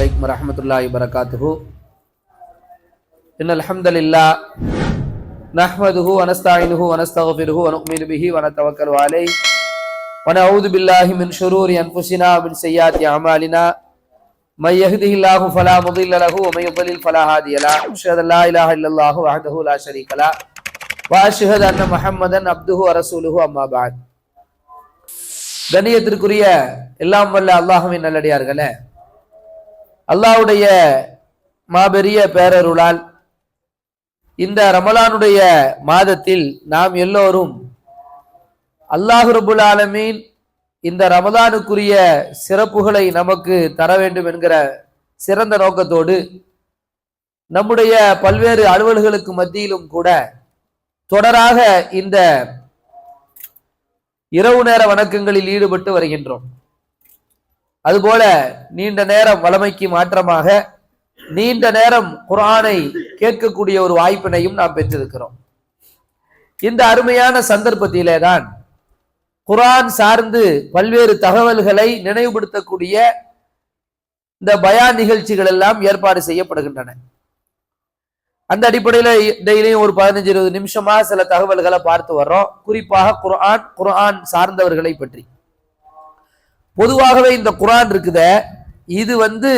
عليكم ورحمة الله وبركاته إن الحمد لله نحمده ونستعينه ونستغفره ونؤمن به ونتوكل عليه ونعوذ بالله من شرور أنفسنا ومن سيئات أعمالنا من يهده الله فلا مضل له ومن يضلل فلا هادي له أشهد أن لا إله إلا الله وحده لا شريك له وأشهد أن محمدا عبده ورسوله أما بعد கண்ணியத்திற்குரிய எல்லாம் வல்ல அல்லாஹுவின் நல்லடியார்களே அல்லாஹ்வுடைய மாபெரிய பேரருளால் இந்த ரமலானுடைய மாதத்தில் நாம் எல்லோரும் அல்லாஹ் ரபுல் ஆலமீன் இந்த ரமலானுக்குரிய சிறப்புகளை நமக்கு தர வேண்டும் என்கிற சிறந்த நோக்கத்தோடு நம்முடைய பல்வேறு அலுவல்களுக்கு மத்தியிலும் கூட தொடராக இந்த இரவு நேர வணக்கங்களில் ஈடுபட்டு வருகின்றோம். அதுபோல நீண்ட நேரம் வளமைக்கு மாற்றமாக நீண்ட நேரம் குர்ஆனை கேட்கக்கூடிய ஒரு வாய்ப்பினையும் நாம் பெற்றிருக்கிறோம். இந்த அருமையான சந்தர்ப்பத்திலே தான் குர்ஆன் சார்ந்து பல்வேறு தகவல்களை நினைவுபடுத்தக்கூடிய இந்த பயான் நிகழ்ச்சிகள் எல்லாம் ஏற்பாடு செய்யப்படுகின்றன. அந்த அடிப்படையில டெய்லியும் ஒரு பதினஞ்சு இருபது நிமிஷமா சில தகவல்களை பார்த்து வர்றோம். குறிப்பாக குர்ஆன் குர்ஆன் சார்ந்தவர்களை பற்றி. பொதுவாகவே இந்த குரான் இருக்குத இது வந்து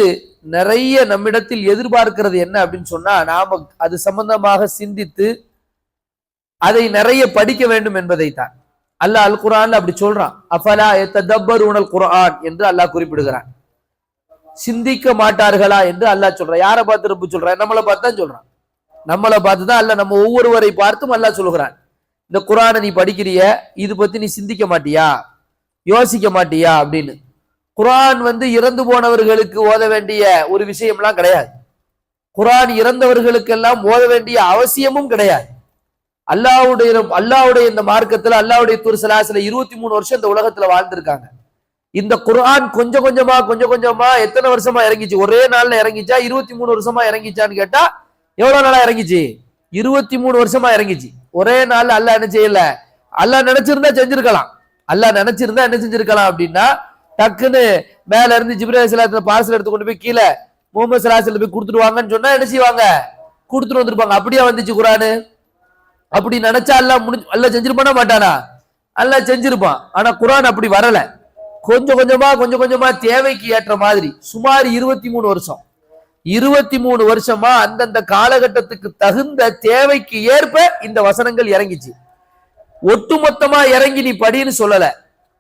நிறைய நம்மிடத்தில் எதிர்பார்க்கிறது என்ன அப்படின்னு சொன்னா நாம அது சம்பந்தமாக சிந்தித்து அதை நிறைய படிக்க வேண்டும் என்பதைத்தான். அல்லாஹ் அல் குரான் அப்படி சொல்றான் அஃபலா எத்தபர் உணல் குரான் என்று அல்லாஹ் குறிப்பிடுகிறான். சிந்திக்க மாட்டார்களா என்று அல்லாஹ் சொல்றான். யாரை பார்த்து ரொம்ப சொல்றான்? நம்மளை பார்த்து தான் சொல்றான். நம்மளை பார்த்து தான் அல்ல நம்ம ஒவ்வொருவரை பார்த்தும் அல்லாஹ் சொல்லுகிறான் இந்த குரானை நீ படிக்கிறிய இது பத்தி நீ சிந்திக்க மாட்டியா? யோசிக்க மாட்டியா அப்படின்னு. குரான் வந்து இறந்து போனவர்களுக்கு ஓத வேண்டிய ஒரு விஷயம்லாம் கிடையாது. குரான் இறந்தவர்களுக்கெல்லாம் ஓத வேண்டிய அவசியமும் கிடையாது. அல்லாவுடைய அல்லாவுடைய இந்த மார்க்கத்துல அல்லாவுடைய தூர் சலாசில இருபத்தி மூணு வருஷம் இந்த உலகத்துல வாழ்ந்திருக்காங்க. இந்த குரான் கொஞ்சம் கொஞ்சமா கொஞ்சம் கொஞ்சமா எத்தனை வருஷமா இறங்கிச்சு? ஒரே நாள்ல இறங்கிச்சா? இருபத்தி மூணு வருஷமா இறங்கிச்சான்னு கேட்டா எவ்வளவு நாளா இறங்கிச்சு? இருபத்தி மூணு வருஷமா இறங்கிச்சு. ஒரே நாள்ல அல்லாஹ் என்ன செய்யல? அல்லாஹ் நினைச்சிருந்தா செஞ்சிருக்கலாம். அல்லாஹ் நினைச்சிருந்தா என்ன செஞ்சிருக்கலாம் அப்படின்னா டக்குன்னு மேல இருந்து ஜிப்ரேல் சிலாத்துல பார்சல் எடுத்து கொண்டு போய் கீழே முகமது சலாசில போய் கொடுத்துருவாங்கன்னு சொன்னா என்ன செய்வாங்க? கொடுத்துட்டு வந்திருப்பாங்க. அப்படியே வந்துச்சு குரானு அப்படி நினைச்சா எல்லாம் முடிஞ்சு எல்லாம் செஞ்சிருப்பானா மாட்டானா? எல்லாம் செஞ்சிருப்பான். ஆனா குரான் அப்படி வரல. கொஞ்சம் கொஞ்சமா கொஞ்சம் கொஞ்சமா தேவைக்கு ஏற்ற மாதிரி சுமார் இருபத்தி மூணு வருஷம். இருபத்தி மூணு வருஷமா அந்தந்த காலகட்டத்துக்கு தகுந்த தேவைக்கு ஏற்ப இந்த வசனங்கள் இறங்கிச்சு. ஒட்டுமொத்தமா இறங்கி நீ படின்னு சொல்லல.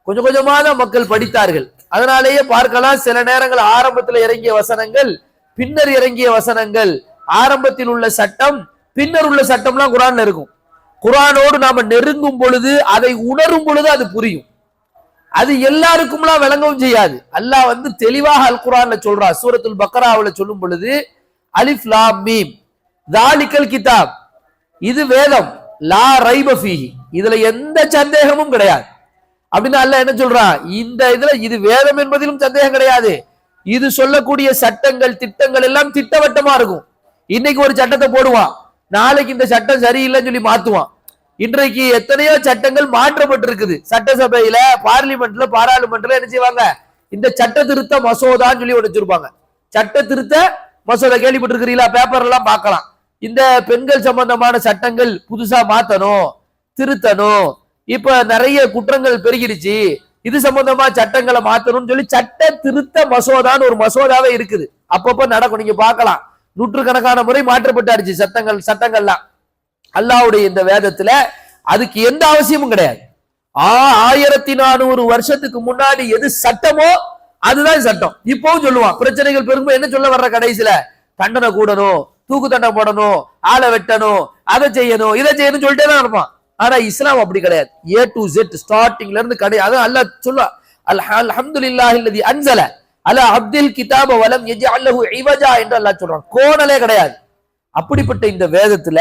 கொஞ்சம் கொஞ்சமா தான் மக்கள் படித்தார்கள். அதனாலேயே பார்க்கலாம் சில நேரங்கள் ஆரம்பத்தில் இறங்கிய வசனங்கள் பின்னர் இறங்கிய வசனங்கள் ஆரம்பத்தில் உள்ள சட்டம் பின்னர் உள்ள சட்டம்லாம் குரான்ல இருக்கும். குரானோடு நாம நெருங்கும் பொழுது அதை உணரும் பொழுது அது புரியும். அது எல்லாருக்கும்லாம் விளங்கவும் செய்யாது. அல்லாஹ் வந்து தெளிவாக அல் குரான்ல சொல்றா சூரத்துல் பக்ராவில் சொல்லும் பொழுது அலிஃப் லா மீம் தாலிக்கல் கிதாப் இது வேதம் லா ரைபஃபீஹி இதுல எந்த சந்தேகமும் கிடையாது. அப்படின்னு அல்ல என்ன சொல்றான் இந்த இதுல இது வேதம் என்பதிலும் சந்தேகம் கிடையாது. இது சொல்லக்கூடிய சட்டங்கள் திட்டங்கள் எல்லாம் திட்டவட்டமா இருக்கும். இன்னைக்கு ஒரு சட்டத்தை போடுவான். நாளைக்கு இந்த சட்டம் சரியில்லைன்னு சொல்லி மாத்துவான். இன்றைக்கு எத்தனையோ சட்டங்கள் மாற்றப்பட்டிருக்குது. சட்டசபையில பார்லிமெண்ட்ல பாராளுமன்றத்துல என்ன செய்வாங்க? இந்த சட்ட திருத்த மசோதான்னு சொல்லி ஒன்று வச்சிருப்பாங்க. சட்ட திருத்த மசோதா கேள்விப்பட்டிருக்கிறீங்களா? பேப்பர் எல்லாம் பார்க்கலாம். இந்த பெண்கள் சம்பந்தமான சட்டங்கள் புதுசா மாத்தணும். திருத்தணும். இப்ப நிறைய குற்றங்கள் பெருகிடுச்சு. இது சம்பந்தமா சட்டங்களை மாத்தணும்னு சொல்லி சட்ட திருத்த மசோதான்னு ஒரு மசோதாவே இருக்குது. அப்பப்ப நடக்கும். நீங்க பார்க்கலாம். நூற்றுக்கணக்கான முறை மாற்றப்பட்டாருச்சு சட்டங்கள் சட்டங்கள்லாம். அல்லாவுடைய இந்த வேதத்துல அதுக்கு எந்த அவசியமும் கிடையாது. ஆ ஆயிரத்தி நானூறு வருஷத்துக்கு முன்னாடி எது சட்டமோ அதுதான் சட்டம். இப்பவும் சொல்லுவான். பிரச்சனைகள் பெருமை என்ன சொல்ல வர்ற கடைசியில? தண்டனை கூடணும் தூக்கு தண்டனை போடணும் ஆளை வெட்டணும் அதை செய்யணும் இதை செய்யணும் சொல்லிட்டே தான் இருப்பான். ஆனா இஸ்லாம் அப்படி கிடையாது. ஏ டு ஜெட் ஸ்டார்டிங்ல இருந்து கிடையாது அல்லாஹ் சொல்ல அல்ஹம்துலில்லாஹி அல்லதி அன்சல அல அப்துல் கிதாப வலம் அல்லஹு இவஜா என்று அல்லாஹ் சொல்றான். கோணலே கிடையாது. அப்படிப்பட்ட இந்த வேதத்துல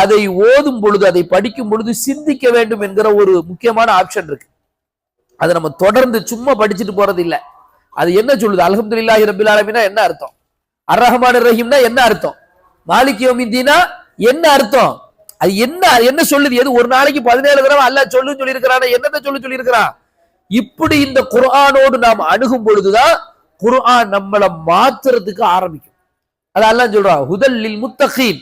அதை ஓதும் பொழுது அதை படிக்கும் பொழுது சிந்திக்க வேண்டும் என்கிற ஒரு முக்கியமான ஆப்ஷன் இருக்கு. அதை நம்ம தொடர்ந்து சும்மா படிச்சுட்டு போறது இல்லை. அது என்ன சொல்லுது? அல்ஹம்துலில்லாஹி ரபில் ஆலமினா என்ன அர்த்தம்? அர் ரஹ்மான் ரஹீம்னா என்ன அர்த்தம்? மாலிக் யோமிதீனா என்ன அர்த்தம்? அது என்ன என்ன சொல்லுது? எது ஒரு நாளைக்கு பதினேழு தடவை அல்ல சொல்லுன்னு சொல்லி என்னென்ன சொல்லு சொல்லி சொல்லி இருக்கிறான் இப்படி இந்த குர்ஆனோடு நாம் அணுகும் பொழுதுதான் குர்ஆன் நம்மளை மாத்துறதுக்கு ஆரம்பிக்கும். அதெல்லாம் சொல்றான் ஹுதல்லில் முத்தகீன்.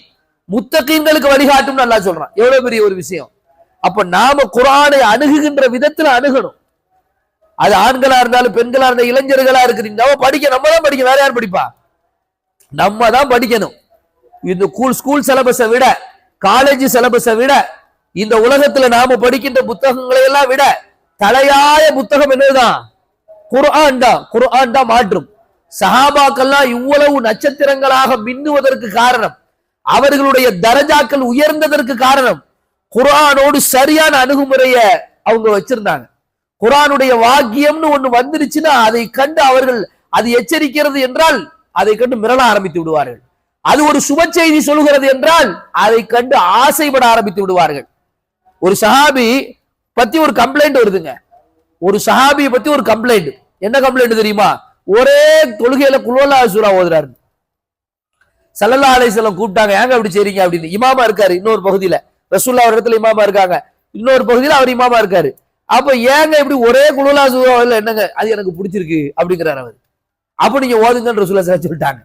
முத்தகீன்களுக்கு வழிகாட்டும் நல்லா சொல்றான். எவ்வளவு பெரிய ஒரு விஷயம். அப்ப நாம குரானை அணுகுகின்ற விதத்துல அணுகணும். அது ஆண்களா இருந்தாலும் பெண்களா இருந்தா இளைஞர்களா இருக்கிறீங்க. நம்ம படிக்க நம்ம தான் படிக்க வேற யார் படிப்பா? நம்ம தான் படிக்கணும். இந்த ஸ்கூல் ஸ்கூல் சிலபஸை விட காலேஜ் சிலபஸை விட இந்த உலகத்துல நாம படிக்கின்ற புத்தகங்களை எல்லாம் விட தலையாய புத்தகம் என்னதுதான்? குர்ஆன் தான். குர்ஆன் தான் மாற்றும். சஹாபாக்கெல்லாம் இவ்வளவு நட்சத்திரங்களாக மின்னுவதற்கு காரணம் அவர்களுடைய தரஜாக்கள் உயர்ந்ததற்கு காரணம் குர்ஆனோடு சரியான அணுகுமுறைய அவங்க வச்சிருந்தாங்க. குரானுடைய வாக்கியம்னு ஒண்ணு வந்துருச்சுன்னா அதை கண்டு அவர்கள் அது எச்சரிக்கிறது என்றால் அதை கண்டு மிரள ஆரம்பித்து விடுவார்கள். அது ஒரு சுப செய்தி சொல்கிறது என்றால் அதை கண்டு ஆசைப்பட ஆரம்பித்து விடுவார்கள். ஒரு சஹாபி பத்தி ஒரு கம்ப்ளைண்ட் வருதுங்க. ஒரு சஹாபியை பத்தி ஒரு கம்ப்ளைண்ட் என்ன கம்ப்ளைண்ட் தெரியுமா? ஒரே தொழுகையில குலோலா சூரா ஓதுறாரு. சல்லல்லா அலைஹிஸ்ஸலாம் கூப்பிட்டாங்க ஏங்க அப்படி செய்றீங்க? அப்படின்னு. இமாமா இருக்காரு இன்னொரு பகுதியில. ரசூல்லா ஒரு இடத்துல இமாமா இருக்காங்க. இன்னொரு பகுதியில அவர் இமாமா இருக்காரு. அப்ப ஏங்க இப்படி ஒரே குலோலா சூரா என்னங்க? அது எனக்கு பிடிச்சிருக்கு அப்படிங்கிறாரு அவர். அப்ப நீங்க ஓதுங்கன்னு ரசூல்லா சார் சொல்லிட்டாங்க.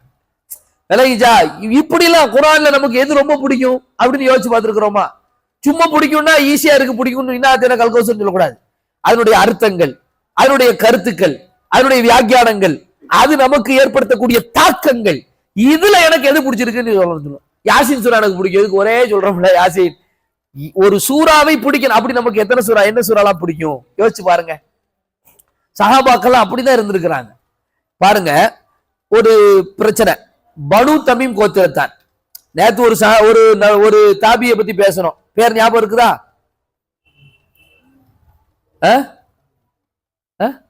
விலகிச்சா இப்படி எல்லாம் குரான்ல நமக்கு எது ரொம்ப பிடிக்கும்? அப்படின்னு யோசிச்சு பார்த்துருக்குறோமா? சும்மா பிடிக்கும்னா ஈஸியா இருக்கு பிடிக்கும்னு இன்னாத்தின கல்கோசம் சொல்லக்கூடாது. அதனுடைய அர்த்தங்கள் அதனுடைய கருத்துக்கள் அதனுடைய வியாக்கியானங்கள் அது நமக்கு ஏற்படுத்தக்கூடிய தாக்கங்கள் இதுல எனக்கு எது பிடிச்சிருக்குன்னு சொல்லணும் யாசின் சூரா எனக்கு பிடிக்கும். எதுக்கு? ஒரே சொல்றோம்ல யாசின். ஒரு சூறாவை பிடிக்கணும். அப்படி நமக்கு எத்தனை சூறா? என்ன சூறாலாம் பிடிக்கும்? யோசிச்சு பாருங்க. சஹாபாக்கெல்லாம் அப்படிதான் இருந்திருக்கிறாங்க. பாருங்க ஒரு பிரச்சனை. பனு தமீம் கோத்திரத்தார். நேத்து ஒரு ஒரு ந- ஒரு தாபியை பத்தி பேசணும். பேர் ஞாபகம் இருக்குதா? ஆ? ஆ?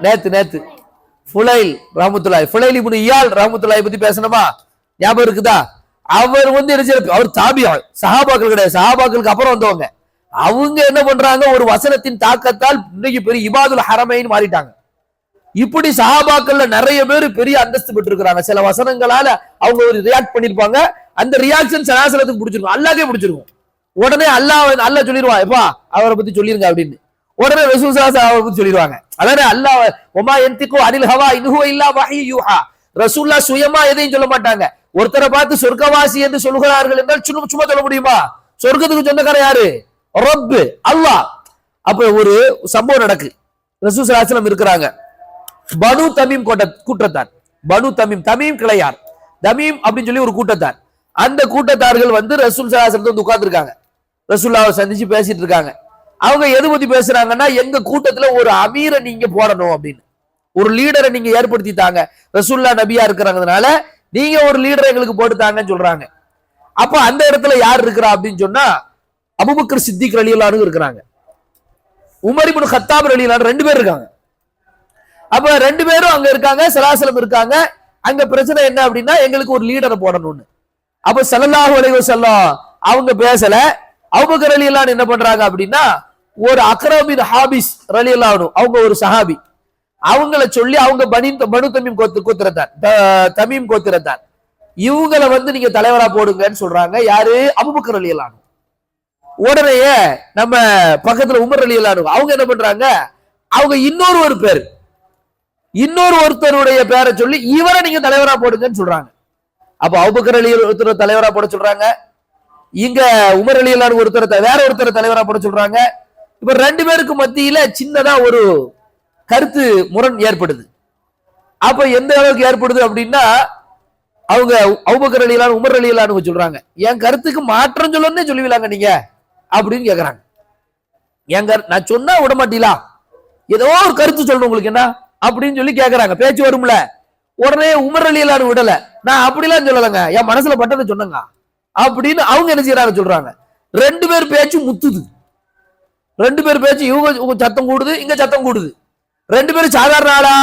நேத்து நேத்து. ஃபுலைல் ராமத்துலாய் ஃபுலைல் இப்படி இயால் ரஹமத்துல்லாய் பத்தி பேசணுமா? ஞாபகம் இருக்குதா? அவர் வந்து என்ன அவர் தாபியா சஹாபாக்கள் கிடையாது. சஹாபாக்களுக்கு அப்புறம் வந்தவங்க. அவங்க என்ன பண்றாங்க? ஒரு வசனத்தின் தாக்கத்தால் இன்னைக்கு பெரிய இபாதுல் ஹரமைன்னு மாறிட்டாங்க. இப்படி சஹாபாக்கள்ல நிறைய பேர் பெரிய அந்தஸ்து பெற்றிருக்கிறாங்க. சில வசனங்களால அவங்க ஒரு ரியாக்ட் பண்ணிருப்பாங்க. அந்த ரியாக்ஷன் சராசரத்துக்கு பிடிச்சிருக்கும். அல்லாக்கே பிடிச்சிருக்கும். உடனே அல்லாஹ் அல்லாஹ் சொல்லிடுவான் எப்பா அவரை பத்தி சொல்லிருங்க அப்படின்னு. உடனே ரசூல் சலாசா அவரை பத்தி சொல்லிடுவாங்க. அதாவது அல்லாஹ் ஒமா எந்திக்கோ அனில் ஹவா இன்ஹுவ இல்லா வஹி யூஹா. ரசூல்லா சுயமா எதையும் சொல்ல மாட்டாங்க. ஒருத்தரை பார்த்து சொர்க்கவாசி என்று சொல்கிறார்கள் என்றால் சும்மா சும்மா சொல்ல முடியுமா? சொர்க்கத்துக்கு சொந்தக்காரன் யாரு? ரப்பு அல்லாஹ். அப்ப ஒரு சம்பவம் நடக்கு. ரசூல் சலாசலம் இருக்கிறாங்க. பனு தமீம் கோட்ட கூட்டத்தார். பனு தமீம் தமீம் கிளையார். தமீம் அப்படின்னு சொல்லி ஒரு கூட்டத்தார். அந்த கூட்டத்தார்கள் வந்து ரசூல் சலாசலத்தை வந்து உட்கார்ந்துருக்காங்க. ரசூல்லாவை சந்திச்சு பேசிட்டு இருக்காங்க. அவங்க எது பத்தி பேசுறாங்கன்னா எங்க கூட்டத்துல ஒரு அமீரை நீங்க போடணும் அப்படின்னு. ஒரு லீடரை நீங்க ஏற்படுத்தி தாங்க. ரசூல்லா நபியா இருக்கிறாங்கனால நீங்க ஒரு லீடரை எங்களுக்கு போட்டு தாங்கன்னு சொல்றாங்க. அப்ப அந்த இடத்துல யார் இருக்கிறா அப்படின்னு சொன்னா அபுபக்கர் சித்திக் ரலியல்லானு இருக்கிறாங்க. உமரிபுன் இப்னு கத்தாப் ரெண்டு பேர் இருக்காங்க. அப்ப ரெண்டு பேரும் அங்க இருக்காங்க சலாசலம் இருக்காங்க. அங்க பிரச்சனை என்ன அப்படின்னா எங்களுக்கு ஒரு லீடரை போடணும்னு. அப்ப ஸல்லல்லாஹு அலைஹி வஸல்லம் அவங்க பேசல. அலி ரலியல்லாஹு என்ன பண்றாங்க அப்படின்னா ஒரு அக்ரமின் ஹாபிஸ் ரலியல்லாஹு அவங்க ஒரு சஹாபி. அவங்கள சொல்லி அவங்க பனி பனு தமீம் கோத்து கோத்திரத்தான் த- தமீம் கோத்திரத்தான் இவங்கள வந்து நீங்க தலைவரா போடுங்கன்னு சொல்றாங்க. யாரு? அபூபக்கர் ரலியல்லாஹு உடனேயே நம்ம பக்கத்துல உமர் ரலியல்லாஹு அவங்க என்ன பண்றாங்க? அவங்க இன்னொரு ஒரு பேர். இன்னொரு ஒருத்தருடைய பேரை சொல்லி இவரை நீங்க தலைவரா போடுங்கன்னு சொல்றாங்க. அப்ப அபுபக்கர் அலி ஒருத்தர் தலைவரா போட சொல்றாங்க. இங்க உமர் அலி ஒருத்தர் த- வேற ஒருத்தர் தலைவரா போட சொல்றாங்க. இப்ப ரெண்டு பேருக்கு மத்தியில சின்னதா ஒரு கருத்து முரண் ஏற்படுது. அப்ப எந்த அளவுக்கு ஏற்படுது அப்படின்னா அவங்க அவுபக்கர் அலி உமர் அலி சொல்றாங்க. என் கருத்துக்கு மாற்றம் சொல்லணும்னே சொல்லுவீங்களாங்க நீங்க? அப்படின்னு கேக்குறாங்க. என் கரு நான் சொன்னா விட மாட்டீங்களா? ஏதோ ஒரு கருத்து சொல்லணும் உங்களுக்கு என்ன? அப்படின்னு சொல்லி கேக்குறாங்க. பேச்சு வரும்ல. உடனே உமர் அலியலான்னு விடல. நான் அப்படிலாம் சொல்லலைங்க. என் மனசுல பட்டதை சொன்னங்க. அப்படின்னு அவங்க என்ன செய்யறாங்க சொல்றாங்க. ரெண்டு பேர் பேச்சு முத்துது. ரெண்டு பேர் பேச்சு இவங்க சத்தம் கூடுது இங்க சத்தம் கூடுது. ரெண்டு பேரும் சாதாரண ஆளா?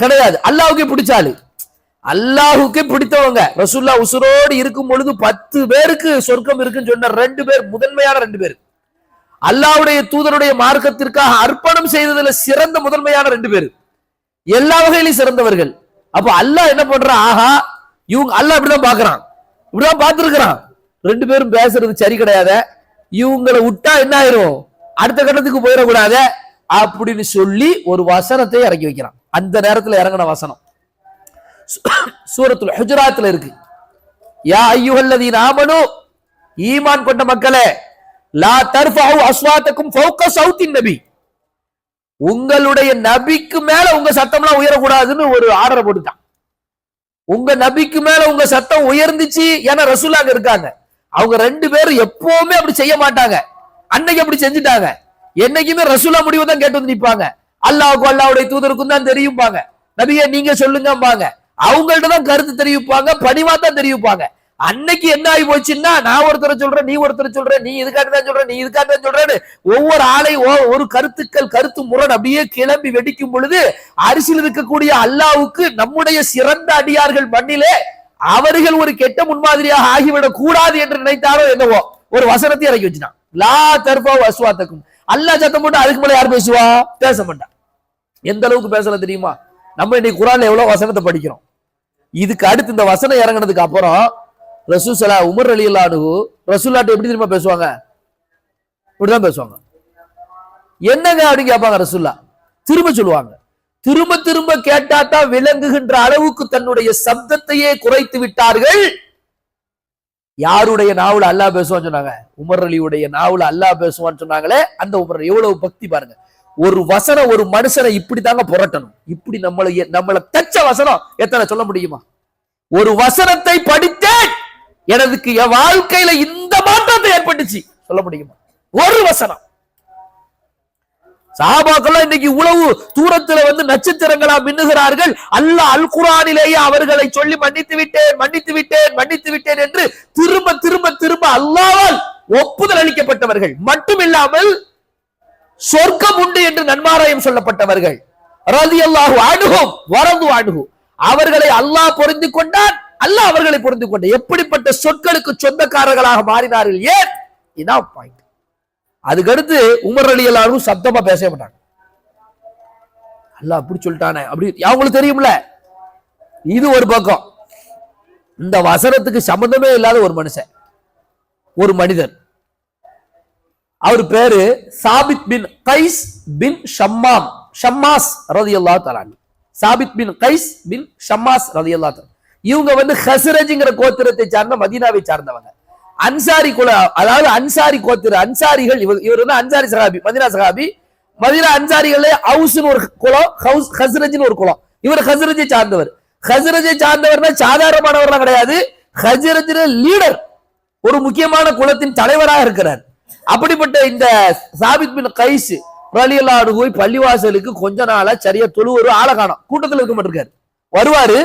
கிடையாது. அல்லாஹ்வுக்கே பிடிச்சாலு அல்லாஹுக்கே பிடித்தவங்க. ரசூல்லா உசுரோடு இருக்கும் பொழுது பத்து பேருக்கு சொர்க்கம் இருக்குன்னு சொன்ன ரெண்டு பேர் முதன்மையான ரெண்டு பேர். அல்லாஹ்வுடைய தூதருடைய மார்க்கத்திற்காக அர்ப்பணம் செய்ததுல சிறந்த முதன்மையான ரெண்டு பேர். எல்லா வகையிலும் சிறந்தவர்கள். அப்ப அல்லாஹ் என்ன பண்றான்? ஆஹா இவங்க அல்லாஹ் இப்படிதான் பாக்குறான் இப்படிதான் பார்த்துருக்கிறான். ரெண்டு பேரும் பேசுறது சரி கிடையாத. இவங்களை விட்டா என்ன ஆயிரும்? அடுத்த கட்டத்துக்கு போயிடக்கூடாத. அப்படின்னு சொல்லி ஒரு வசனத்தை இறக்கி வைக்கிறான். அந்த நேரத்தில் இறங்கின வசனம். சூரத்துல சூரத்துல் இருக்கு. யா ஐயுகல்லதி நாமனு ஈமான் கொண்ட மக்களே லா தர்ஃபஹு அஸ்வாத்தக்கும் ஃபௌக சௌத்தின் நபி. உங்களுடைய நபிக்கு மேல உங்க சத்தம்லாம் உயரக்கூடாதுன்னு ஒரு ஆர்டர் போட்டுட்டான். உங்க நபிக்கு மேல உங்க சத்தம் உயர்ந்துச்சு ஏன்னா ரசூல் அங்க இருக்காங்க. அவங்க ரெண்டு பேரும் எப்பவுமே அப்படி செய்ய மாட்டாங்க. அன்னைக்கு அப்படி செஞ்சுட்டாங்க. என்னைக்குமே ரசூலா முடிவு தான் கேட்டு வந்து நிற்பாங்க அல்லாவுக்கும் அல்லாவுடைய தூதருக்கும் தான் தெரியும்பாங்க. நபியே நீங்க சொல்லுங்கம்பாங்க. அவங்கள்ட்ட தான் கருத்து தெரிவிப்பாங்க பணிவா தான் தெரிவிப்பாங்க. அன்னைக்கு என்ன ஆகி போச்சுன்னா நான் ஒருத்தரை சொல்றேன் நீ ஒருத்தர் சொல்ற நீ இதுக்காக தான் சொல்ற நீ இதுக்காக தான் சொல்றேன்னு ஒவ்வொரு ஆளை ஒரு கருத்துக்கள் கருத்து முரண் அப்படியே கிளம்பி வெடிக்கும் பொழுது அரிசியில் இருக்கக்கூடிய அல்லாவுக்கு நம்முடைய சிறந்த அடியார்கள் மண்ணிலே அவர்கள் ஒரு கெட்ட முன்மாதிரியாக ஆகிவிடக் கூடாது என்று நினைத்தாரோ என்னவோ ஒரு வசனத்தை இறக்கி வச்சுட்டான். லா தர்பா அஸ்வாத்தக்கும். அல்லாஹ் சத்தம் போட்டு அதுக்கு மேல யார் பேசுவா? பேச மாட்டான் எந்த அளவுக்கு பேசல தெரியுமா? நம்ம இன்னைக்கு குரான் எவ்வளவு வசனத்தை படிக்கிறோம். இதுக்கு அடுத்து இந்த வசனம் இறங்கினதுக்கு அப்புறம் ரசூசலா உமர் அலி அல்லானு ரசூல்லாட்ட எப்படி தெரியுமா பேசுவாங்க? இப்படிதான் பேசுவாங்க. என்னங்க அப்படின்னு கேட்பாங்க ரசூல்லா. திரும்ப சொல்லுவாங்க. திரும்ப திரும்ப கேட்டாதான் விளங்குகின்ற அளவுக்கு தன்னுடைய சப்தத்தையே குறைத்து விட்டார்கள். யாருடைய நாவல அல்லா பேசுவான்னு சொன்னாங்க? உமர் அலியுடைய நாவல அல்லாஹ் பேசுவான்னு சொன்னாங்களே அந்த உமர் எவ்வளவு பக்தி பாருங்க. ஒரு வசனம் ஒரு மனுஷனை இப்படி தாங்க புரட்டணும். இப்படி நம்மளை நம்மளை தச்ச வசனம் எத்தனை சொல்ல முடியுமா? ஒரு வசனத்தை படித்தேன். எனதுக்கு என் வாழ்க்கையில இந்த மாற்றத்தை ஏற்பட்டுச்சு. சொல்ல முடியுமா? ஒரு வசனம். சாபாக்கெல்லாம் இன்னைக்கு உளவு தூரத்துல வந்து நட்சத்திரங்களா மின்னுகிறார்கள். அல்லாஹ் அல் குரானிலேயே அவர்களை சொல்லி மன்னித்து விட்டேன் மன்னித்து விட்டேன் மன்னித்து விட்டேன் என்று திரும்ப திரும்ப திரும்ப அல்லாவால் ஒப்புதல் அளிக்கப்பட்டவர்கள். மட்டுமில்லாமல் சொர்க்கம் உண்டு என்று நன்மாராயம் சொல்லப்பட்டவர்கள். ரதி அல்லாஹு அணுகும் வரந்து அணுகும் அவர்களை அல்லாஹ் பொருந்தி கொண்டான். அல்லாஹ் அவர்களை புரிந்து கொண்ட எப்படிப்பட்ட சொற்களுக்கு சொந்தக்காரர்களாக மாறினார்கள்? ஏன்? இதான் பாயிண்ட் அதுக்கடுத்து உமர் அலி எல்லாரும் சத்தமா பேச மாட்டாங்க. அல்ல அப்படி சொல்லிட்டானே. அப்படி அவங்களுக்கு தெரியும்ல? இது ஒரு பக்கம். இந்த வசனத்துக்கு சம்பந்தமே இல்லாத ஒரு மனுஷன். ஒரு மனிதர் அவர் பேரு சாபித் பின் கைஸ் பின் ஷம்மாம். ஷம்மாஸ் ரதியல்லா தலான் சாபித் பின் கைஸ் பின் ஷம்மாஸ் ரதியல்லா தலான் இவங்க வந்து ஹசரஜ்ங்கிற கோத்திரத்தை சார்ந்த மதீனாவை சார்ந்தவங்க. அன்சாரி குல அதாவது அன்சாரி கோத்திர அன்சாரிகள் இவர் இவர் வந்து அன்சாரி சகாபி மதினா சகாபி. மதினா அன்சாரிகளே ஹவுஸ்னு ஒரு குலம் ஹவுஸ் ஹஸ்ரஜ்னு ஒரு குலம். இவர் ஹஸ்ரஜை சார்ந்தவர். ஹஸ்ரஜை சார்ந்தவர்னா சாதாரணமானவர்லாம் கிடையாது. ஹசரஜின லீடர் ஒரு முக்கியமான குலத்தின் தலைவராக இருக்கிறார். அப்படிப்பட்ட இந்த சாபித் பின் கைஸ் ரலியல்லாடு போய் பள்ளிவாசலுக்கு கொஞ்ச நாளா சரியா தொழுவரும் ஆளை காணும். கூட்டத்தில் இருக்க மாட்டிருக்காரு. வருவாரு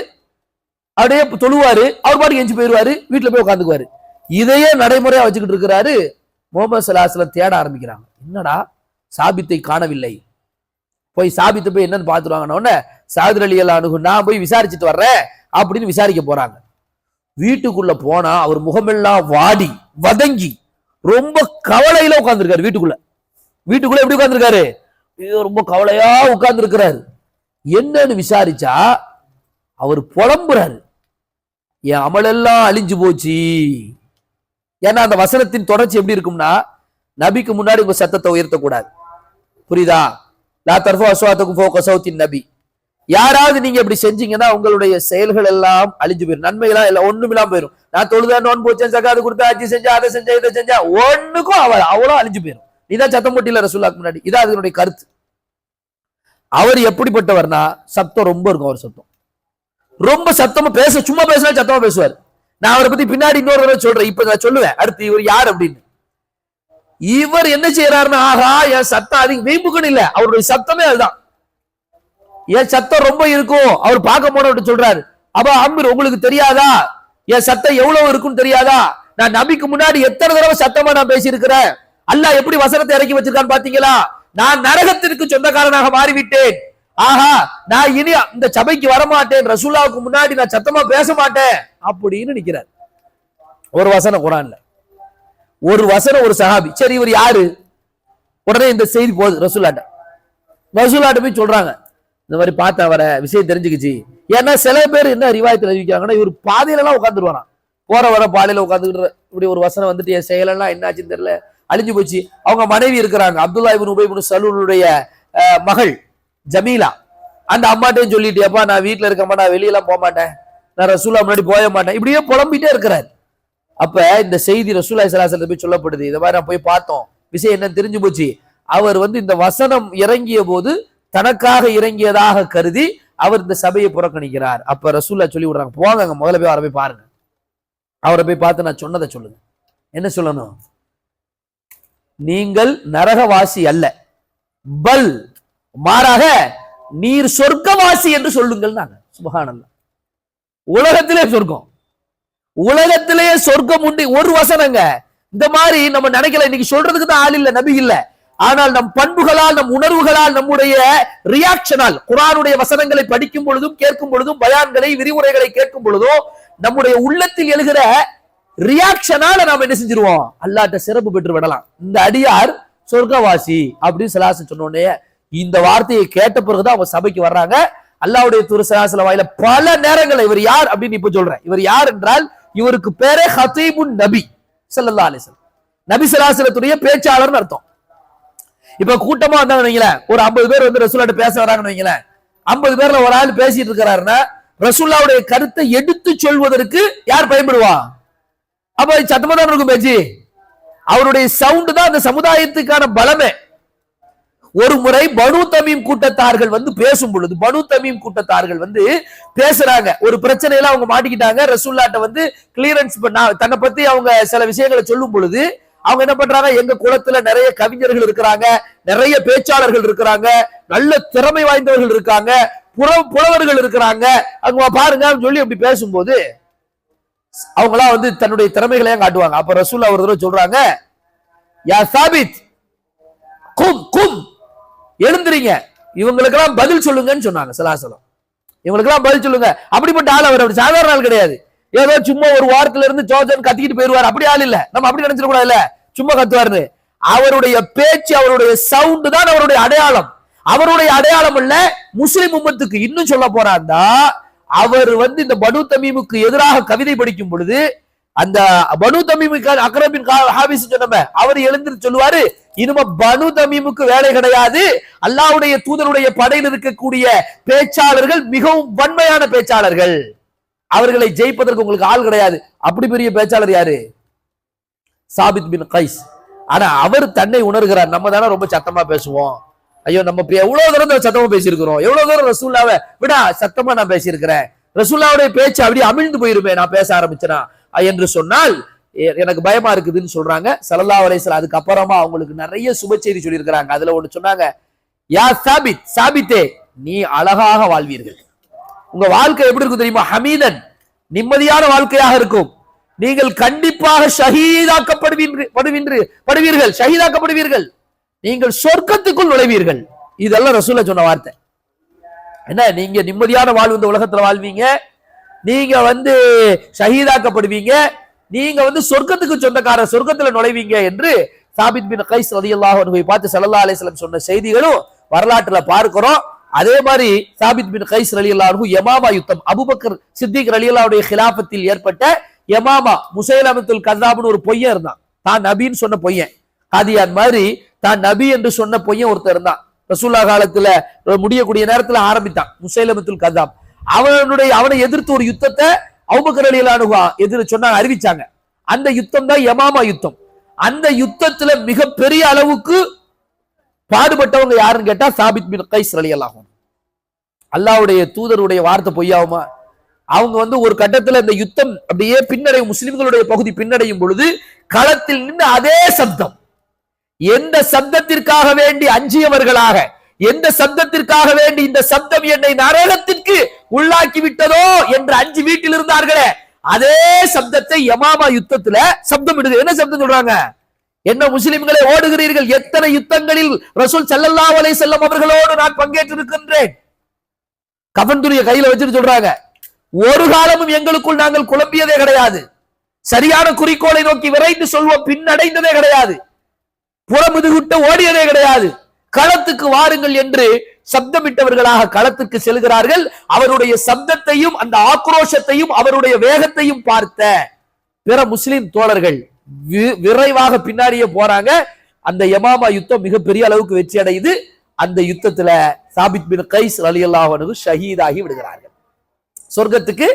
அப்படியே தொழுவாரு அவர் பாட்டுக்கு எஞ்சி போயிடுவாரு வீட்டில் போய் உட்காந்துக்குவாரு இதையே நடைமுறையா வச்சுக்கிட்டு இருக்கிறாரு முகமது சலாஹலம் தேட ஆரம்பிக்கிறாங்க. என்னடா? சாபித்தை காணவில்லை. போய் சாபித்தை போய் என்னன்னு பாத்துருவாங்கன்னு உடனே சாதிர் அலி அணுகு நான் போய் விசாரிச்சுட்டு வர்றேன் அப்படின்னு விசாரிக்க போறாங்க. வீட்டுக்குள்ள போனா அவர் முகமெல்லாம் வாடி வதங்கி ரொம்ப கவலையில உட்காந்துருக்காரு வீட்டுக்குள்ள. வீட்டுக்குள்ள எப்படி உட்காந்துருக்காரு ரொம்ப கவலையா உட்கார்ந்திருக்கிறாரு என்னன்னு விசாரிச்சா அவர் புலம்புறாரு. என் அமலெல்லாம் அழிஞ்சு போச்சு. ஏன்னா அந்த வசனத்தின் தொடர்ச்சி எப்படி இருக்கும்னா நபிக்கு முன்னாடி உங்க சத்தத்தை உயர்த்தக்கூடாது. புரியுதா? லா தர்ஃபோ அஸ்வாத்துக்கும் போக சௌத்தின் நபி. யாராவது நீங்க இப்படி செஞ்சீங்கன்னா உங்களுடைய செயல்கள் எல்லாம் அழிஞ்சு போயிடும் நன்மைகளாம் எல்லாம் ஒண்ணும் இல்லாம போயிடும் நான் தொழுதா நோன் போச்சேன் சக்காது கொடுத்தா அஜி செஞ்சா அதை செஞ்சா இதை செஞ்சா ஒண்ணுக்கும் அவ அவ்வளோ அழிஞ்சு போயிடும் இதான் சத்தம் போட்டியில ரசூல்லாக்கு முன்னாடி. இதான் அதனுடைய கருத்து. அவர் எப்படிப்பட்டவர்னா சத்தம் ரொம்ப இருக்கும் அவர் சத்தம். ரொம்ப சத்தமா பேச சும்மா பேசினா சத்தமா பேசுவார். நான் அவரை பத்தி பின்னாடி இன்னொரு தடவை சொல்றேன். இப்ப நான் சொல்லுவேன். அடுத்து இவர் யார் அப்படின்னு. இவர் என்ன செய்யறாருன்னா ஆஹா என் சத்தம் அதிக வீம்புக்குன்னு இல்ல அவருடைய சத்தமே அதுதான். என் சத்தம் ரொம்ப இருக்கும். அவர் பார்க்க போனவர்கிட்ட சொல்றாரு. அப்ப அமீர் உங்களுக்கு தெரியாதா? என் சத்தம் எவ்வளவு இருக்குன்னு தெரியாதா? நான் நபிக்கு முன்னாடி எத்தனை தடவை சத்தமா நான் பேசியிருக்கிறேன்? அல்ல எப்படி வசனத்தை இறக்கி வச்சிருக்கான்னு பாத்தீங்களா? நான் நரகத்திற்கு சொந்தக்காரனாக மாறிவிட்டேன். ஆஹா நான் இனி இந்த சபைக்கு வரமாட்டேன். ரசூல்லாவுக்கு முன்னாடி நான் சத்தமா பேச மாட்டேன். அப்படின்னு நிக்கிறார். ஒரு வசனம் குரான்ல. ஒரு வசனம் ஒரு சஹாபி. சரி இவர் யாரு? உடனே இந்த செய்தி போகுது ரசூல்லாட்ட. ரசூல்லாட்ட போய் சொல்றாங்க. இந்த மாதிரி பார்த்த அவரை விஷயம் தெரிஞ்சுக்கிச்சு. ஏன்னா சில பேர் என்ன ரிவாயத்தில் அறிவிக்கிறாங்கன்னா இவர் பாதையிலலாம் உட்காந்துருவாராம் போற வர பாதையில உட்காந்துக்கிட்டு இப்படி ஒரு வசனம் வந்துட்டு என் செயலெல்லாம் என்னாச்சுன்னு தெரியல. அழிஞ்சு போச்சு. அவங்க மனைவி இருக்கிறாங்க. அப்துல்லா இபின் உபை சலூனுடைய மகள். ஜமீலா. அந்த அம்மாட்டையும் சொல்லிட்டியாப்பா நான் வீட்டில் இருக்கம்மா நான் வெளியெல்லாம் போக மாட்டேன். நான் ரசூலா முன்னாடி போக மாட்டேன். இப்படியே புலம்பிட்டே இருக்கிறார். அப்ப இந்த செய்தி ரசூலா சலாசல போய் சொல்லப்படுது. இந்த மாதிரி நான் போய் பார்த்தோம். விஷயம் என்னன்னு தெரிஞ்சு போச்சு. அவர் வந்து இந்த வசனம் இறங்கிய போது தனக்காக இறங்கியதாக கருதி அவர் இந்த சபையை புறக்கணிக்கிறார். அப்ப ரசூல்லா சொல்லி விடுறாங்க. போங்க முதல்ல போய் அவரை போய் பாருங்க. அவரை போய் பார்த்து நான் சொன்னதை சொல்லுங்க. என்ன சொல்லணும்? நீங்கள் நரகவாசி அல்ல. பல் மாறாக நீர் சொர்க்கவாசி என்று சொல்லுங்கள் நாங்க சுபகானந்தம் உலகத்திலே சொர்க்கம். உலகத்திலேயே சொர்க்கம் உண்டு. ஒரு வசனங்க. இந்த மாதிரி நம்ம நினைக்கல. இன்னைக்கு சொல்றதுக்கு தான் ஆள் இல்ல நபி இல்ல. ஆனால் நம் பண்புகளால் நம் உணர்வுகளால் நம்முடைய ரியாக்ஷனால் குரானுடைய வசனங்களை படிக்கும் பொழுதும் கேட்கும் பொழுதும் பயான்களை விரிவுரைகளை கேட்கும் பொழுதும் நம்முடைய உள்ளத்தில் எழுகிற ரியாக்ஷனால நாம என்ன செஞ்சிருவோம்? அல்லாட்ட சிறப்பு பெற்று விடலாம். இந்த அடியார் சொர்க்கவாசி அப்படின்னு சலாசன் சொன்ன உடனே இந்த வார்த்தையை கேட்ட பிறகுதான் அவங்க சபைக்கு வர்றாங்க. அல்லாவுடைய துருசராசல வாயில பல நேரங்கள் இவர் யார் அப்படின்னு இப்ப சொல்றேன். இவர் யார் என்றால் இவருக்கு பேரே ஹத்தீபுன் நபி சல்லா அலிசல் நபி சலாசலத்துடைய பேச்சாளர்னு அர்த்தம். இப்ப கூட்டமா வந்தாங்க வைங்களேன். ஒரு ஐம்பது பேர் வந்து ரசூல்லாட்ட பேச வராங்கன்னு வைங்களேன். ஐம்பது பேர்ல ஒரு ஆள் பேசிட்டு இருக்கிறாருன்னா ரசூல்லாவுடைய கருத்தை எடுத்து சொல்வதற்கு யார் பயன்படுவா? அப்ப சத்தமா தான் இருக்கும் பேச்சு. அவருடைய சவுண்ட் தான் அந்த சமுதாயத்துக்கான பலமே. ஒரு முறை பனு தமீம் கூட்டத்தார்கள் வந்து பேசும் பொழுது பனு தமீம் கூட்டத்தார்கள் வந்து பேசுறாங்க. ஒரு பிரச்சனையில அவங்க மாட்டிக்கிட்டாங்க. ரசூல்லாட்ட வந்து கிளியரன்ஸ் பண்ண தன்னை பத்தி அவங்க சில விஷயங்களை சொல்லும் பொழுது அவங்க என்ன பண்றாங்க? எங்க குளத்துல நிறைய கவிஞர்கள் இருக்கிறாங்க நிறைய பேச்சாளர்கள் இருக்கிறாங்க நல்ல திறமை வாய்ந்தவர்கள் இருக்காங்க புற புலவர்கள் இருக்கிறாங்க. அவங்க பாருங்க அப்படின்னு சொல்லி அப்படி பேசும்போது அவங்களாம் வந்து தன்னுடைய திறமைகளையும் காட்டுவாங்க. அப்ப ரசூல்லா ஒரு தடவை சொல்றாங்க யா சாபித் கும் கும். எழுந்துறீங்க. இவங்களுக்கெல்லாம் பதில் சொல்லுங்கன்னு சொன்னாங்க சலாசலம். இவங்களுக்கெல்லாம் பதில் சொல்லுங்க. அப்படிப்பட்ட ஆள் அவர். அப்படி சாதாரண ஆள் கிடையாது. ஏதோ சும்மா ஒரு வாரத்துல இருந்து ஜோஜன் கத்திக்கிட்டு போயிருவார். அப்படி ஆள் இல்ல. நம்ம அப்படி நினைச்சிட கூடாதுல்ல சும்மா கத்துவார்னு அவருடைய பேச்சு அவருடைய சவுண்டு தான் அவருடைய அடையாளம். அவருடைய அடையாளம் இல்ல முஸ்லிம் உம்மத்துக்கு இன்னும் சொல்ல போறாந்தா அவர் வந்து இந்த படு தமீமுக்கு எதிராக கவிதை படிக்கும் பொழுது அந்த பனு தமிமுக்கு அக்ரபின் ஹாபிஸ் சொன்னமே அவர் எழுந்து சொல்லுவாரு இனிமே பனு தமிமுக்கு வேலை கிடையாது. அல்லாஹ்வுடைய தூதருடைய படையில் இருக்கக்கூடிய பேச்சாளர்கள் மிகவும் வன்மையான பேச்சாளர்கள். அவர்களை ஜெயிப்பதற்கு உங்களுக்கு ஆள் கிடையாது. அப்படி பெரிய பேச்சாளர் யாரு? சாபித் பின் கைஸ். ஆனா அவர் தன்னை உணர்கிறார். நம்ம தானே ரொம்ப சத்தமா பேசுவோம். ஐயோ நம்ம எவ்வளவு தூரம் சத்தமா பேசியிருக்கிறோம்? எவ்வளவு தூரம் ரசூல்லாவை விடா சத்தமா நான் பேசியிருக்கிறேன். ரசூல்லாவுடைய பேச்சு அப்படியே அமிழ்ந்து போயிருமே நான் பேச ஆரம்பிச்சேனா? என்று சொன்னால் எனக்கு பயமா இருக்குதுன்னு சொல்றாங்க. சல்லல்லாஹு அலைசல் அதுக்கப்புறமா அவங்களுக்கு நிறைய சுப செய்தி சொல்லியிருக்கிறாங்க. அதுல ஒண்ணு சொன்னாங்க யா சாபித் சாபித்தே நீ அழகாக வாழ்வீர்கள். உங்க வாழ்க்கை எப்படி இருக்கும் தெரியுமா? ஹமீதன் நிம்மதியான வாழ்க்கையாக இருக்கும். நீங்கள் கண்டிப்பாக ஷஹீதாக்கப்படுவீர்கள் படுவீர்கள் படுவீர்கள் ஷஹீதாக்கப்படுவீர்கள். நீங்கள் சொர்க்கத்துக்குள் நுழைவீர்கள். இதெல்லாம் ரசூல சொன்ன வார்த்தை. என்ன நீங்க நிம்மதியான வாழ்வு இந்த உலகத்துல வாழ்வீங்க? நீங்க வந்து ஷஹீதாக்கப்படுவீங்க. நீங்க வந்து சொர்க்கத்துக்கு சொந்தக்காரர் சொர்க்கத்துல நுழைவீங்க என்று சாபித் பின் கைஸ் ரதியல்லாஹ் அன்ஹுவை பார்த்து சல்லா அலிஸ்லம் சொன்ன செய்திகளும் வரலாற்றுல பார்க்கிறோம். அதே மாதிரி சாபித் பின் கைஸ் ரலியல்லா அன்ஹு யமாமா யுத்தம். அபுபக்கர் சித்திக் ரலியல்லாவுடைய கிலாபத்தில் ஏற்பட்ட யமாமா முசைலமத்துல் கذாப்னு ஒரு பொய்யன் இருந்தான். தான் நபின்னு சொன்ன பொய்யன். காதியான் மாதிரி தான் நபி என்று சொன்ன பொய்யன் ஒருத்தர் இருந்தான். ரசூல்லா காலத்துல முடியக்கூடிய நேரத்துல ஆரம்பித்தான் முசைலமத்துல் கذாப் அவனுடைய அவனை எதிர்த்து ஒரு யுத்தத்தை அவுபக்கர் அலியலானுகா எதிர் சொன்னாங்க அறிவிச்சாங்க. அந்த யுத்தம் தான் யமாமா யுத்தம். அந்த யுத்தத்துல மிகப்பெரிய அளவுக்கு பாடுபட்டவங்க யாருன்னு கேட்டா சாபித் பின் கைஸ் அலியலாகும் அல்லாஹ்வுடைய தூதருடைய வார்த்தை பொய்யாகுமா? அவங்க வந்து ஒரு கட்டத்துல இந்த யுத்தம் அப்படியே பின்னடையும் முஸ்லிம்களுடைய பகுதி பின்னடையும் பொழுது களத்தில் நின்று அதே சப்தம். எந்த சப்தத்திற்காக வேண்டி அஞ்சியவர்களாக எந்த சப்தத்திற்காக வேண்டி இந்த சப்தம் என்னை நரகத்திற்கு உள்ளாக்கி விட்டதோ என்று அஞ்சு வீட்டில் இருந்தார்களே அதே சப்தத்தை யமாமா யுத்தத்துல சப்தம் இடுது. என்ன சப்தம் சொல்றாங்க? என்ன முஸ்லிம்களை ஓடுகிறீர்கள்? எத்தனை யுத்தங்களில் ரசூல் ஸல்லல்லாஹு அலைஹி செல்லம் அவர்களோடு நான் பங்கேற்றிருக்கின்றேன்? கபன் துணியை கையில வச்சுட்டு சொல்றாங்க. ஒரு காலமும் எங்களுக்குள் நாங்கள் குழம்பியதே கிடையாது. சரியான குறிக்கோளை நோக்கி விரைந்து சொல்வோம். பின்னடைந்ததே கிடையாது. புறமுதுகுட்ட ஓடியதே கிடையாது. களத்துக்கு வாருங்கள் என்று சப்தமிட்டவர்களாக களத்துக்கு செல்கிறார்கள். அவருடைய சப்தத்தையும் அந்த ஆக்ரோஷத்தையும் அவருடைய வேகத்தையும் பார்த்த பிற முஸ்லிம் தோழர்கள் வி- விரைவாக பின்னாடியே போறாங்க. அந்த யமாமா யுத்தம் மிகப்பெரிய அளவுக்கு வெற்றி அடையுது. அந்த யுத்தத்துல சாபித் பின் கைஸ் அலி அல்லாஹனு ஷஹீதாகி விடுகிறார்கள். சொர்க்கத்துக்கு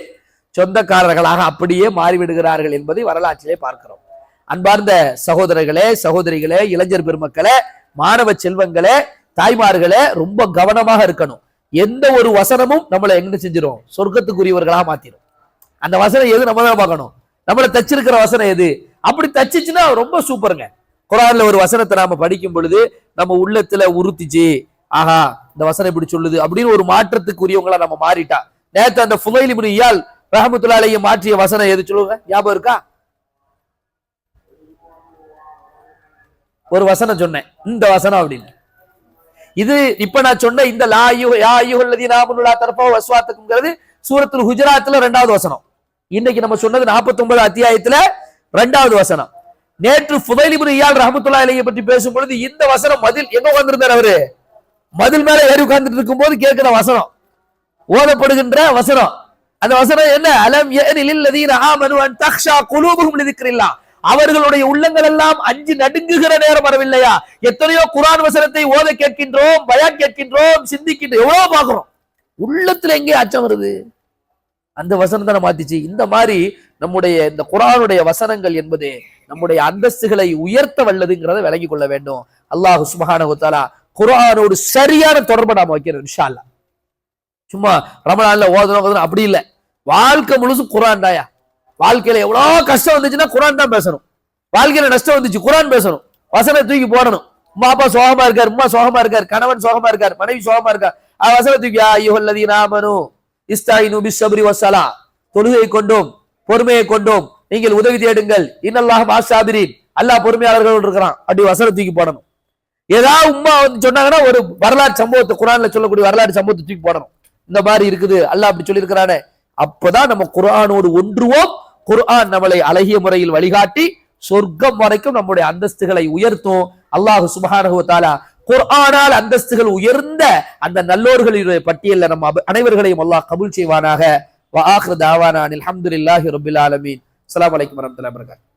சொந்தக்காரர்களாக அப்படியே மாறிவிடுகிறார்கள் என்பதை வரலாற்றிலே பார்க்கிறோம். அன்பார்ந்த சகோதரர்களே சகோதரிகளே இளைஞர் பெருமக்களே மாணவ செல்வங்களே தாய்மார்களே ரொம்ப கவனமாக இருக்கணும். எந்த ஒரு வசனமும் நம்மளை எங்க செஞ்சிடும் சொர்க்கத்துக்குரியவர்களாக மாத்திரும். அந்த வசனம் எது? நம்ம தான் பார்க்கணும். நம்மள தச்சிருக்கிற வசனம் எது? அப்படி தச்சிச்சுன்னா ரொம்ப சூப்பருங்க. குரான்ல ஒரு வசனத்தை நாம படிக்கும் பொழுது நம்ம உள்ளத்துல உறுத்திச்சு ஆஹா இந்த வசனம் இப்படி சொல்லுது அப்படின்னு ஒரு மாற்றத்துக்குரியவங்களா நம்ம மாறிட்டா. நேத்து அந்த புகையில் இப்படி இயால் ரஹமத்துல்லாலைய மாற்றிய வசனம் எது சொல்லுங்க? ஞாபகம் இருக்கா? ஒரு வசனம் சொன்னேன். இந்த வசனம் அப்படின்னு. இது இப்ப நான் சொன்ன இந்த லா யாயு யா யுஹல்லதி தரப்போ தரப்பா வஸ்வாத்துக்குங்கிறது சூரத்துல் குஜராத்ல ரெண்டாவது வசனம். இன்னைக்கு நம்ம சொன்னது 49 அத்தியாயத்துல ரெண்டாவது வசனம். நேற்று புதைலிபுரி இயால் ரஹமத்துல்லா இலையை பற்றி பேசும் பொழுது இந்த வசனம் மதில் எங்க உட்கார்ந்துருந்தார் அவரு? மதில் மேல ஏறி உட்கார்ந்துட்டு இருக்கும்போது கேட்கிற வசனம். ஓதப்படுகின்ற வசனம். அந்த வசனம் என்ன? அலம் ஏனில் இல்லதீன ஆமனு அன் தக்ஷா குலூபுகும் லிதிக்கிறில்லாம் அவர்களுடைய உள்ளங்கள் எல்லாம் அஞ்சு நடுங்குகிற நேரம் வரவில்லையா? எத்தனையோ குரான் வசனத்தை ஓத கேட்கின்றோம் பயான் கேட்கின்றோம் சிந்திக்கின்றோம் எவ்வளவு பார்க்கிறோம். உள்ளத்துல எங்கே அச்சம் வருது? அந்த வசனம் தானே மாத்திச்சு. இந்த மாதிரி நம்முடைய இந்த குரானுடைய வசனங்கள் என்பது நம்முடைய அந்தஸ்துகளை உயர்த்த வல்லதுங்கிறத விளங்கி கொள்ள வேண்டும். அல்லாஹ் சுபஹானஹு குரானோடு சரியான தொடர்பை நாம வைக்கிறோம் இன்ஷா அல்லாஹ். சும்மா ரமணால ஓதணும் அப்படி இல்லை. வாழ்க்கை முழுசும் குரான் தாயா? வாழ்க்கையில எவ்வளவு கஷ்டம் வந்துச்சுன்னா குரான் தான் பேசணும். வாழ்க்கையில நஷ்டம் வந்துச்சு குரான் பேசணும். வசனம் தூக்கி போடணும். உமா அப்பா சோகமா இருக்காரு உமா சோகமா இருக்காரு கணவன் சோகமா இருக்கார் மனைவி சோகமா இருக்கா அவ வசனம் தூக்கி ஐயோல்லதி நாமனு இஸ்தாயினு பிஸ்ஸப்ரி வசலா தொழுகை கொண்டோம் பொறுமையை கொண்டோம். நீங்கள் உதவி தேடுங்கள். இன்னல்லாஹ் மாசாபிரின் அல்லாஹ் பொறுமையாளர்கள் இருக்கிறான். அப்படி வசனம் தூக்கி போடணும். ஏதாவது உம்மா வந்து சொன்னாங்கன்னா ஒரு வரலாற்று சம்பவத்தை குரான்ல சொல்லக்கூடிய வரலாற்று சம்பவத்தை தூக்கி போடணும். இந்த மாதிரி இருக்குது. அல்லாஹ் அப்படி சொல்லியிருக்கிறானே. அப்பதான் நம்ம குரானோடு ஒன்றுவோம் குர்ஆன் நம்மளை அழகிய முறையில் வழிகாட்டி சொர்க்கம் வரைக்கும் நம்முடைய அந்தஸ்துகளை உயர்த்தும். அல்லாஹு சுபஹானகுவத்தாலா குர்ஆனால் அந்தஸ்துகள் உயர்ந்த அந்த நல்லோர்களுடைய பட்டியலில் நம்ம அனைவர்களையும் அல்லாஹ் கபுல் செய்வானாக. வஆஹ்ர தாவானா அல்ஹம்துலில்லாஹி ரபில் ஆலமீன். அஸ்ஸலாமு அலைக்கும் வரஹ்மத்துல்லாஹி வபரகாத்துஹு